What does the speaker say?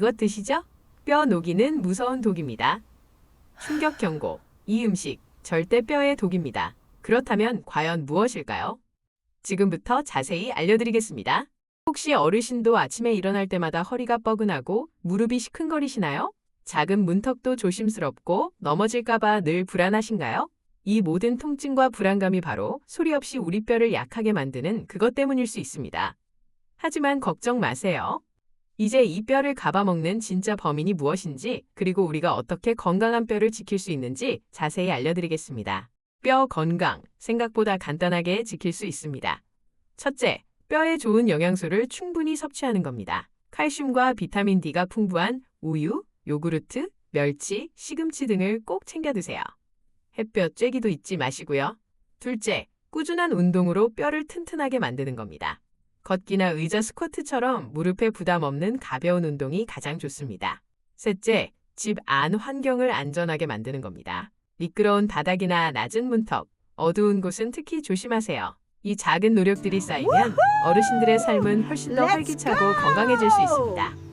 이것 드시죠? 뼈 녹이는 무서운 독입니다. 충격 경고. 이 음식 절대 뼈의 독입니다. 그렇다면 과연 무엇일까요? 지금부터 자세히 알려드리겠습니다. 혹시 어르신도 아침에 일어날 때마다 허리가 뻐근하고 무릎이 시큰거리시나요? 작은 문턱도 조심스럽고 넘어질까봐 늘 불안하신가요? 이 모든 통증과 불안감이 바로 소리 없이 우리 뼈를 약하게 만드는 그것 때문일 수 있습니다. 하지만 걱정 마세요. 이제 이 뼈를 갚아먹는 진짜 범인이 무엇인지, 그리고 우리가 어떻게 건강한 뼈를 지킬 수 있는지 자세히 알려드리겠습니다. 뼈 건강, 생각보다 간단하게 지킬 수 있습니다. 첫째, 뼈에 좋은 영양소를 충분히 섭취하는 겁니다. 칼슘과 비타민 D가 풍부한 우유, 요구르트, 멸치, 시금치 등을 꼭 챙겨 드세요. 햇볕 쬐기도 잊지 마시고요. 둘째, 꾸준한 운동으로 뼈를 튼튼하게 만드는 겁니다. 걷기나 의자 스쿼트처럼 무릎에 부담 없는 가벼운 운동이 가장 좋습니다. 셋째, 집 안 환경을 안전하게 만드는 겁니다. 미끄러운 바닥이나 낮은 문턱, 어두운 곳은 특히 조심하세요. 이 작은 노력들이 쌓이면 어르신들의 삶은 훨씬 더 활기차고 건강해질 수 있습니다.